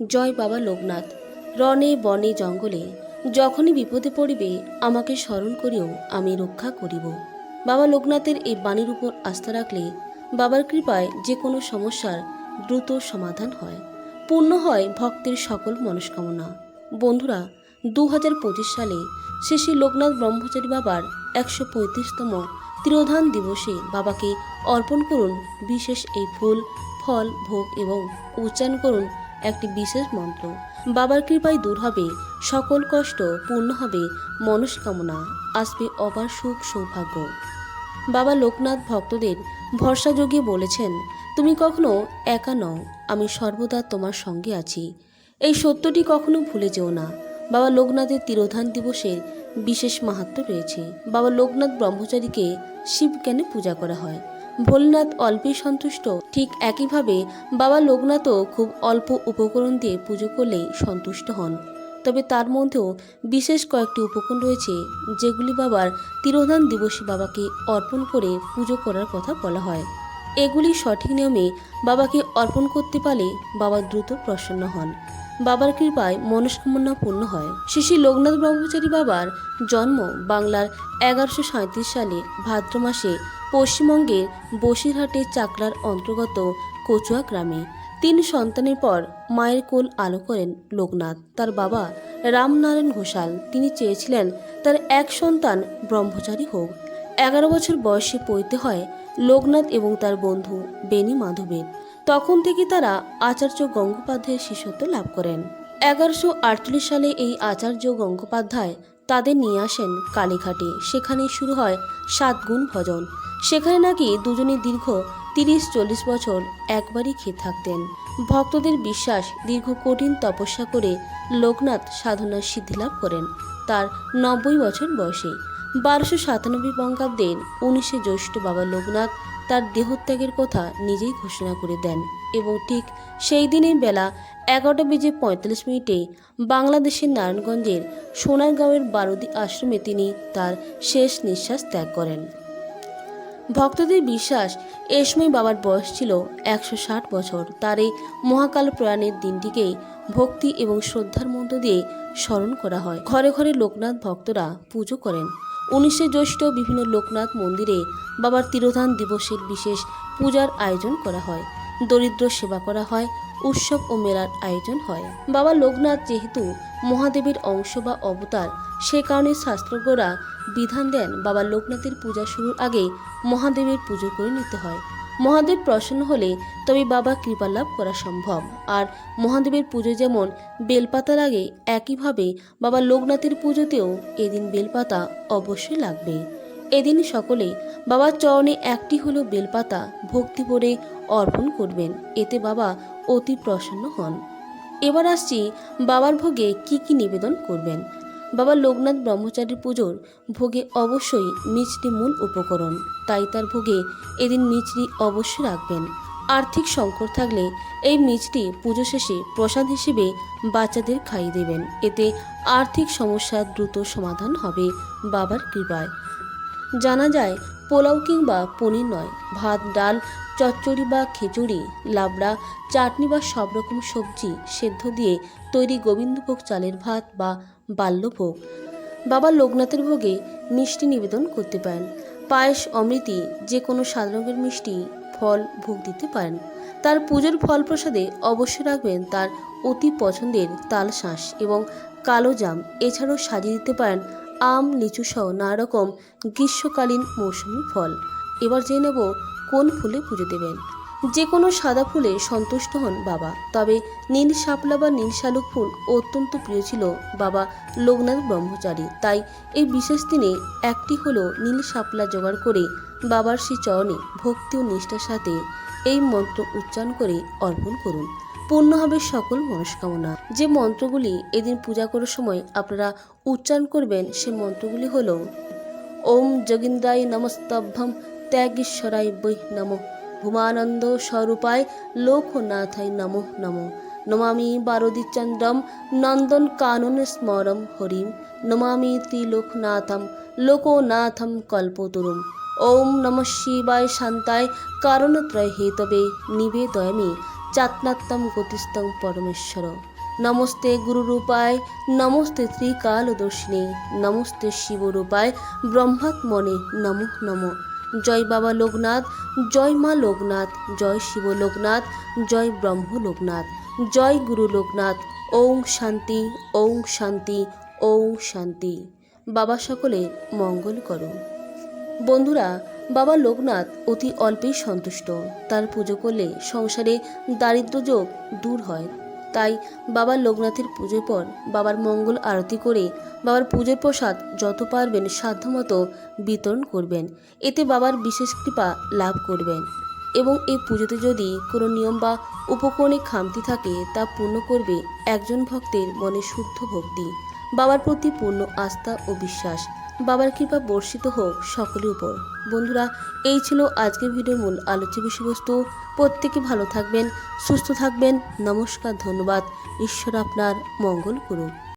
জয় বাবা লোকনাথ। রনে বনে জঙ্গলে যখনই বিপদে পড়িবে, আমাকে স্মরণ করিও, আমি রক্ষা করিব। বাবা লোকনাথের এই বাণীর উপর আস্থা রাখলে বাবার কৃপায় যে কোনো সমস্যার দ্রুত সমাধান হয়। পূর্ণ হয় ভক্তের সকল মনস্কামনা। বন্ধুরা দু হাজার পঁচিশ সালে শ্রী লোকনাথ ব্রহ্মচারী বাবার একশো পঁয়ত্রিশতম তিরোধান দিবসে বাবাকে অর্পণ করুন বিশেষ এই ফুল, ফল, ভোগ এবং উচ্চারণ করুন একটি বিশেষ মন্ত্র। বাবার কৃপায় দূর হবে, সকল কষ্ট পূর্ণ হবে, মনস্কামনা। আসবে অপার সুখ সৌভাগ্য। বাবা লোকনাথ ভক্তদের ভরসা যোগে বলেছেন, তুমি কখনো একা নও, আমি সর্বদা তোমার সঙ্গে আছি। এই সত্যটি কখনো ভুলে যেও না। বাবা লোকনাথের তিরোধান দিবসের বিশেষ মাহাত্ম রয়েছে। বাবা লোকনাথ ব্রহ্মচারীকে শিবজ্ঞানে পূজা করা হয়। ভোলেনাথ অল্পে সন্তুষ্ট। ঠিক একইভাবে বাবা লোকনাথও খুব অল্প উপকরণ দিয়ে পুজো করলেই সন্তুষ্ট হন। তবে তার মধ্যেও বিশেষ কয়েকটি উপকরণ রয়েছে, যেগুলি বাবার তিরোধান দিবসে বাবাকে অর্পণ করে পুজো করার কথা বলা হয়। এগুলি সঠিক নিয়মে বাবাকে অর্পণ করতে পারলে বাবা দ্রুত প্রসন্ন হন। বাবার কৃপায় মনস্কামনা পূর্ণ হয়। শ্রী লোকনাথ ব্রহ্মচারী বাবার জন্ম বাংলার এগারোশো সালে ভাদ্র মাসে পশ্চিমবঙ্গের বসিরহাটের চাকলার অন্তর্গত কচুয়া গ্রামে। তিন সন্তানের পর মায়ের কোল আলো করেন লোকনাথ। তার বাবা রামনারায়ণ ঘোষাল। তিনি চেয়েছিলেন তার এক সন্তান ব্রহ্মচারী হোক। এগারো বছর বয়সে পড়তে হয় লোকনাথ এবং তার বন্ধু বেনি মাধবের। তখন থেকে তারা আচার্য গঙ্গোপাধ্যায়ের শিষ্যত্ব লাভ করেন। এগারোশো আটচল্লিশ সালে এই আচার্য গঙ্গোপাধ্যায় তাদের নিয়ে আসেন কালীঘাটে। সেখানে শুরু হয় সাতগুণ ভজন। সেখানে নাকি দুজনে দীর্ঘ তিরিশ চল্লিশ বছর একবারই খেয়ে থাকতেন। ভক্তদের বিশ্বাস দীর্ঘ কঠিন তপস্যা করে লোকনাথ সাধনার সিদ্ধি লাভ করেন তার নব্বই বছর বয়সে। বারোশো সাতানব্বই বঙ্গাব্দের উনিশে জ্যৈষ্ঠ বাবা লোকনাথ তার দেহত্যাগের কথা নিজেই ঘোষণা করে দেন এবং ঠিক সেই দিনের বেলা এগারোটা বেজে পঁয়তাল্লিশ মিনিটে বাংলাদেশের নারায়ণগঞ্জের সোনারগাঁওয়ের বারুদি আশ্রমে তিনি তার শেষ নিঃশ্বাস ত্যাগ করেন। ভক্তদের বিশ্বাস, এ সময় বাবার বয়স ছিল একশো ষাট বছর। তার এই মহাকাল প্রয়াণের দিনটিকেই ভক্তি এবং শ্রদ্ধার মধ্য দিয়ে স্মরণ করা হয়। ঘরে ঘরে লোকনাথ ভক্তরা পুজো করেন। উনিশে জ্যৈষ্ঠ বিভিন্ন লোকনাথ মন্দিরে বাবার তিরোধান দিবসের বিশেষ পূজার আয়োজন করা হয়। দরিদ্র সেবা করা হয়, উৎসব ও মেলার আয়োজন হয়। বাবা লোকনাথ যেহেতু মহাদেবের অংশ বা অবতার, সে কারণে শাস্ত্রজ্ঞরা বিধান দেন বাবা লোকনাথের পূজা শুরুর আগে মহাদেবের পুজো করে নিতে হয়। মহাদেব প্রসন্ন হলে তবে বাবা কৃপা লাভ করা সম্ভব। আর মহাদেবের পুজো যেমন বেলপাতা লাগে একইভাবে বাবা লোকনাথের পুজোতেও এদিন বেলপাতা অবশ্যই লাগবে। এদিন সকলে বাবার চরণে একটি হলো বেলপাতা ভক্তি করে অর্পণ করবেন, এতে বাবা অতি প্রসন্ন হন। এবার আসছি বাবার ভোগে কি কি নিবেদন করবেন বাবা লোকনাথ ব্রহ্মচারীর পুজোর ভোগে অবশ্যই মিছরি মূল উপকরণ। তাই তার ভোগে এদিন মিছরি অবশ্যই রাখবেন। আর্থিক সংকট থাকলে এই মিছরি পুজো শেষে প্রসাদ হিসেবে বাচ্চাদের খাইয়ে দেবেন। এতে আর্থিক সমস্যার দ্রুত সমাধান হবে বাবার কৃপায়। জানা যায়, পোলাও কিংবা পনির নয়, ভাত, ডাল চচ্চড়ি বা খিচুড়ি, লাবড়া, চাটনি বা সব রকম সবজি সেদ্ধ দিয়ে তৈরি গোবিন্দভোগ চালের ভাত বা বাল্যভোগ। বাবা লোকনাথের ভোগে মিষ্টি নিবেদন করতে পারেন। পায়েস, অমৃতি যে কোনো সাদা রঙের মিষ্টি, ফল ভোগ দিতে পারেন। তার পুজোর ফল প্রসাদে অবশ্যই রাখবেন তার অতি পছন্দের তাল শাঁস এবং কালো জাম। এছাড়াও সাজিয়ে দিতে পারেন আম, লিচু সহ নানা রকম গ্রীষ্মকালীন মৌসুমি ফল। এবার জেনে নেব কোন ফুলে পুজো দেবেন? যে কোনো সাদা ফুলে সন্তুষ্ট হন বাবা। তবে নীল শাপলা বা নীল শালুক ফুল অত্যন্ত প্রিয় ছিল বাবা লোকনাথ ব্রহ্মচারী। তাই এই বিশেষ দিনে একটি হলো নীল শাপলা জোগাড় করে বাবার শ্রী চরণে ভক্তি ও নিষ্ঠার সাথে এই মন্ত্র উচ্চারণ করে অর্পণ করুন। পূর্ণ হবে সকল মনস্কামনা। যে মন্ত্রগুলি এদিন পূজা করার সময় আপনারা উচ্চারণ করবেন, সে মন্ত্রগুলি হলো, ওম যোগিন্দ্রায় নমস্তভ্যম ত্যাগীশ্বরায় বৈ নমঃ। ভূমানন্দ স্বরূপায় লোকনাথায় নমো নমো। নমামি বারদিচন্দ্রম নন্দন কানন স্মরম হরিম। নমামি ত্রিলোকনাথম লোকনাথম কল্পতরুম। ওম নম শিবায় শান্তায় কারণত্রয় হেতবে নিবেদয়ামি চাত্নাত্তম গতিস্তং পরমেশ্বর। নমস্তে গুরুরূপায়, নমস্তে ত্রিকালদর্শিনী। নমস্তে শিবরূপায়, ব্রহ্মাত্মনে নমো নম। জয় বাবা লোকনাথ, জয় মা লোকনাথ, জয় শিব লোকনাথ, জয় ব্রহ্ম লোকনাথ, জয় গুরু লোকনাথ। ওং শান্তি ওং শান্তি ওং শান্তি। বাবা সকলে মঙ্গল করো বন্ধুরা, বাবা লোকনাথ অতি অল্পেই সন্তুষ্ট। তার পুজো করলে সংসারে দারিদ্র্যযোগ দূর হয়। তাই বাবা লোকনাথের পুজোর পর বাবার মঙ্গল আরতি করে বাবার পুজোর প্রসাদ যত পারবেন সাধ্যমতো বিতরণ করবেন। এতে বাবার বিশেষ কৃপা লাভ করবেন। এবং এই পুজোতে যদি কোনো নিয়ম বা উপকরণে খামতি থাকে, তা পূর্ণ করবে একজন ভক্তের মনে শুদ্ধ ভক্তি। বাবার প্রতি পূর্ণ আস্থা ও বিশ্বাস। বাবার কৃপা বর্ষিত হোক সকলের উপর। বন্ধুরা, এই ছিল আজকের ভিডিওর মূল আলোচ্য বিষয়বস্তু। প্রত্যেকে ভালো থাকবেন, সুস্থ থাকবেন। নমস্কার, ধন্যবাদ। ঈশ্বর আপনার মঙ্গল করুন